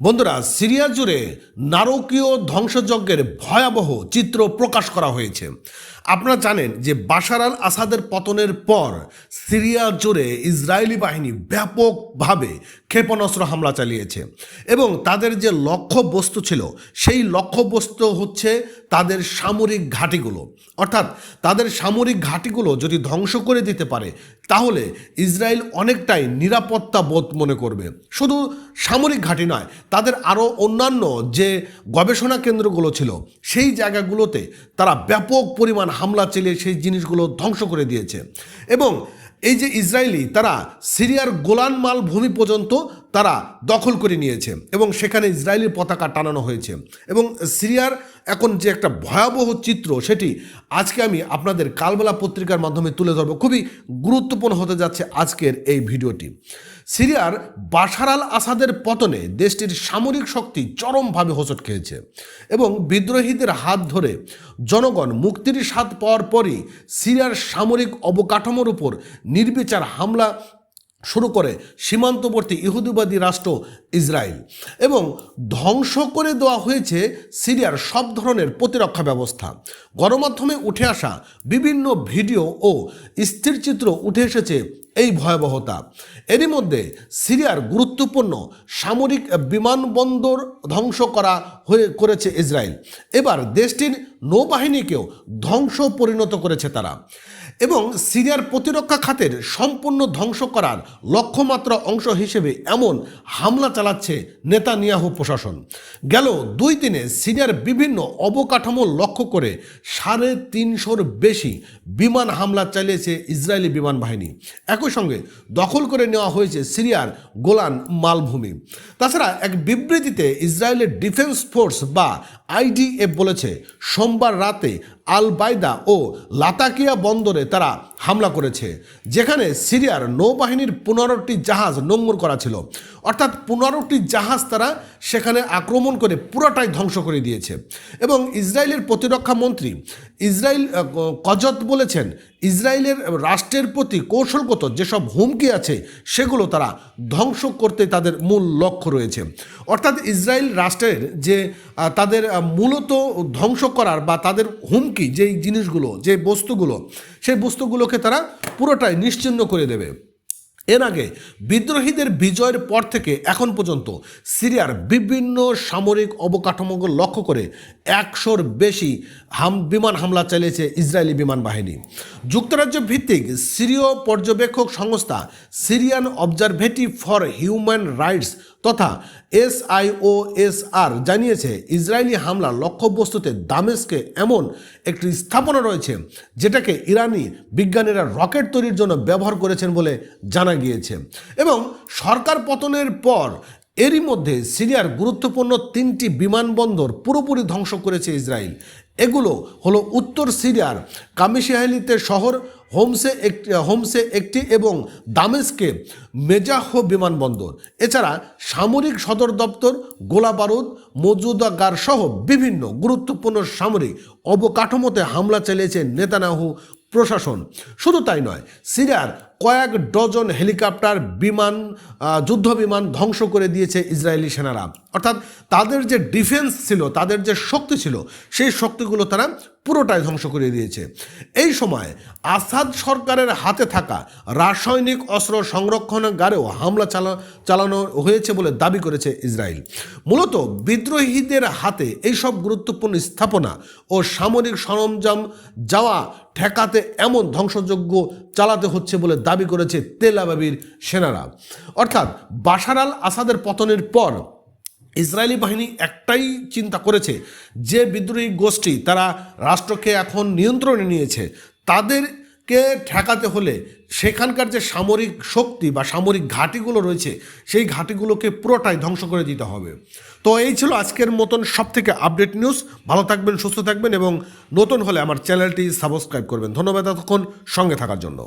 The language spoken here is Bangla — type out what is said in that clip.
বন্ধুরা সিরিয়া জুড়ে নারকীয় ধ্বংসযজ্ঞের ভয়াবহ চিত্র প্রকাশ করা হয়েছে। আপনারা জানেন যে বাশার আল আসাদের পতনের পর সিরিয়া জুড়ে ইসরায়েলি বাহিনী ব্যাপকভাবে ক্ষেপণাস্ত্র হামলা চালিয়েছে এবং তাদের যে লক্ষ্য বস্তু ছিল, সেই লক্ষ্য বস্তু হচ্ছে তাদের সামরিক ঘাঁটিগুলো। অর্থাৎ তাদের সামরিক ঘাঁটিগুলো যদি ধ্বংস করে দিতে পারে তাহলে ইসরায়েল অনেকটাই নিরাপত্তা বোধ মনে করবে। শুধু সামরিক ঘাঁটি নয়, তাদের আরও অন্যান্য যে গবেষণা কেন্দ্রগুলো ছিল, সেই জায়গাগুলোতে তারা ব্যাপক পরিমাণ হামলা চালিয়ে সেই জিনিসগুলো ধ্বংস করে দিয়েছে। এবং এই যে ইসরায়েলি, তারা সিরিয়ার গোলান মাল ভূমি পর্যন্ত তারা দখল করে নিয়েছে এবং সেখানে ইসরায়েলের পতাকা টানানো হয়েছে। এবং সিরিয়ার এখন যে একটা ভয়াবহ চিত্র, সেটি আজকে আমি আপনাদের কালবেলা পত্রিকার মাধ্যমে তুলে ধরবো। খুবই গুরুত্বপূর্ণ হতে যাচ্ছে আজকের এই ভিডিওটি। সিরিয়ার বাশার আল আসাদের পতনে দেশটির সামরিক শক্তি চরমভাবে হোঁচট খেয়েছে এবং বিদ্রোহীদের হাত ধরে জনগণ মুক্তির স্বাদ পাওয়ার পরই সিরিয়ার সামরিক অবকাঠামোর উপর নির্বিচার হামলা শুরু করে সীমান্তবর্তী ইহুদিবাদী রাষ্ট্র ইসরায়েল এবং ধ্বংস করে দেওয়া হয়েছে সিরিয়ার সব ধরনের প্রতিরক্ষা ব্যবস্থা। গণমাধ্যমে উঠে আসা বিভিন্ন ভিডিও ও স্থিরচিত্র উঠে এসেছে এই ভয়াবহতা। এরই মধ্যে সিরিয়ার গুরুত্বপূর্ণ সামরিক বিমানবন্দর ধ্বংস করা হয়ে করেছে ইসরায়েল। এবার দেশটির নৌবাহিনীকেও ধ্বংস পরিণত করেছে তারা। এবং সিরিয়ার প্রতিরক্ষা খাতের সম্পূর্ণ ধ্বংস করার লক্ষ্যমাত্রা অংশ হিসেবে এমন হামলা চালাচ্ছে নেতানিয়াহু প্রশাসন। গেল দুই দিনে সিরিয়ার বিভিন্ন অবকাঠামো লক্ষ্য করে সাড়ে তিনশোর বেশি বিমান হামলা চালিয়েছে ইসরায়েলি বিমান বাহিনী। একই সঙ্গে দখল করে নেওয়া হয়েছে সিরিয়ার গোলান মালভূমি। তাছাড়া এক বিবৃতিতে ইসরায়েলের ডিফেন্স ফোর্স বা আইডিএফ বলেছে, সোমবার রাতে আল বায়দা ও লাতাকিয়া বন্দরে তারা হামলা করেছে, যেখানে সিরিয়ার নৌবাহিনীর পনেরোটি জাহাজ নোংর করা ছিল। অর্থাৎ পনেরোটি জাহাজ তারা সেখানে আক্রমণ করে পুরোটাই ধ্বংস করে দিয়েছে। এবং ইসরায়েলের প্রতিরক্ষা মন্ত্রী ইসরায়েল কজত বলেছেন, ইসরায়েলের রাষ্ট্রের প্রতি কৌশলগত যেসব হুমকি আছে, সেগুলো তারা ধ্বংস করতে তাদের মূল লক্ষ্য রয়েছে। অর্থাৎ ইসরায়েল রাষ্ট্রের যে তাদের মূলত ধ্বংস করার বা তাদের হুমকি, যেই জিনিসগুলো, যে বস্তুগুলো, সেই বস্তুগুলোকে তারা পুরোটাই নিশ্চিহ্ন করে দেবে। এর আগে বিদ্রোহীদের বিজয়ের পর থেকে এখন পর্যন্ত সিরিয়ার বিভিন্ন সামরিক অবকাঠামোকে লক্ষ্য করে একশোর বেশি হাম, বিমান হামলা চালিয়েছে ইসরায়েলি বিমান বাহিনী। যুক্তরাজ্য ভিত্তিক সিরীয় পর্যবেক্ষক সংস্থা Syrian Observatory for Human Rights তথা এসআইওএসআর জানিয়েছে, ইসরায়েলি হামলার লক্ষ্যবস্তুতে দামেস্কে এমন একটি স্থাপনা রয়েছে, যেটাকে ইরানি বিজ্ঞানীরা রকেট তৈরির জন্য ব্যবহার করেছেন বলে জানা গিয়েছে। এবং সরকার পতনের পর এরই মধ্যে সিরিয়ার গুরুত্বপূর্ণ তিনটি বিমানবন্দর পুরোপুরি ধ্বংস করেছে ইসরায়েল। এগুলো হলো উত্তর সিরিয়ার কামিশাহেলিতে শহর, হোমসে একটি হোমসে একটি এবং দামেস্কে মেজাহ বিমানবন্দর। এছাড়া সামরিক সদর দপ্তর গোলাবারুদ মজুদাগার সহ বিভিন্ন গুরুত্বপূর্ণ সামরিক অবকাঠামোতে হামলা চালিয়েছে নেতানাহু প্রশাসন। শুধু তাই নয়, সিরিয়ার কয়েক ডজন হেলিকপ্টার বিমান যুদ্ধ বিমান ধ্বংস করে দিয়েছে ইসরায়েলি সেনারা। অর্থাৎ তাদের যে ডিফেন্স ছিল, তাদের যে শক্তি ছিল, সেই শক্তিগুলো তারা পুরোটাই ধ্বংস করে দিয়েছে। এই সময় আসাদ সরকারের হাতে থাকা রাসায়নিক অস্ত্র সংরক্ষণাগারেও হামলা চালা, চালানো হয়েছে বলে দাবি করেছে ইসরায়েল। মূলত বিদ্রোহীদের হাতে এইসব গুরুত্বপূর্ণ স্থাপনা ও সামরিক সরঞ্জাম যাওয়া, ঠেকাতে এমন ধ্বংসযজ্ঞ চালাতে হচ্ছে বলে দাবি করেছে তেল আবাবির সেনারা। অর্থাৎ বাশার আল আসাদের পতনের পর ইসরায়েলি বাহিনী একটাই চিন্তা করেছে যে বিদ্রোহী গোষ্ঠী তারা রাষ্ট্রকে এখন নিয়ন্ত্রণে নিয়েছে, তাদেরকে ঠেকাতে হলে সেখানকার যে সামরিক শক্তি বা সামরিক ঘাঁটিগুলো রয়েছে, সেই ঘাঁটিগুলোকে পুরোটাই ধ্বংস করে দিতে হবে। তো এই ছিল আজকের মতন সব থেকে আপডেট নিউজ। ভালো থাকবেন, সুস্থ থাকবেন এবং নতুন হলে আমার চ্যানেলটি সাবস্ক্রাইব করবেন। ধন্যবাদ এতক্ষণ সঙ্গে থাকার জন্য।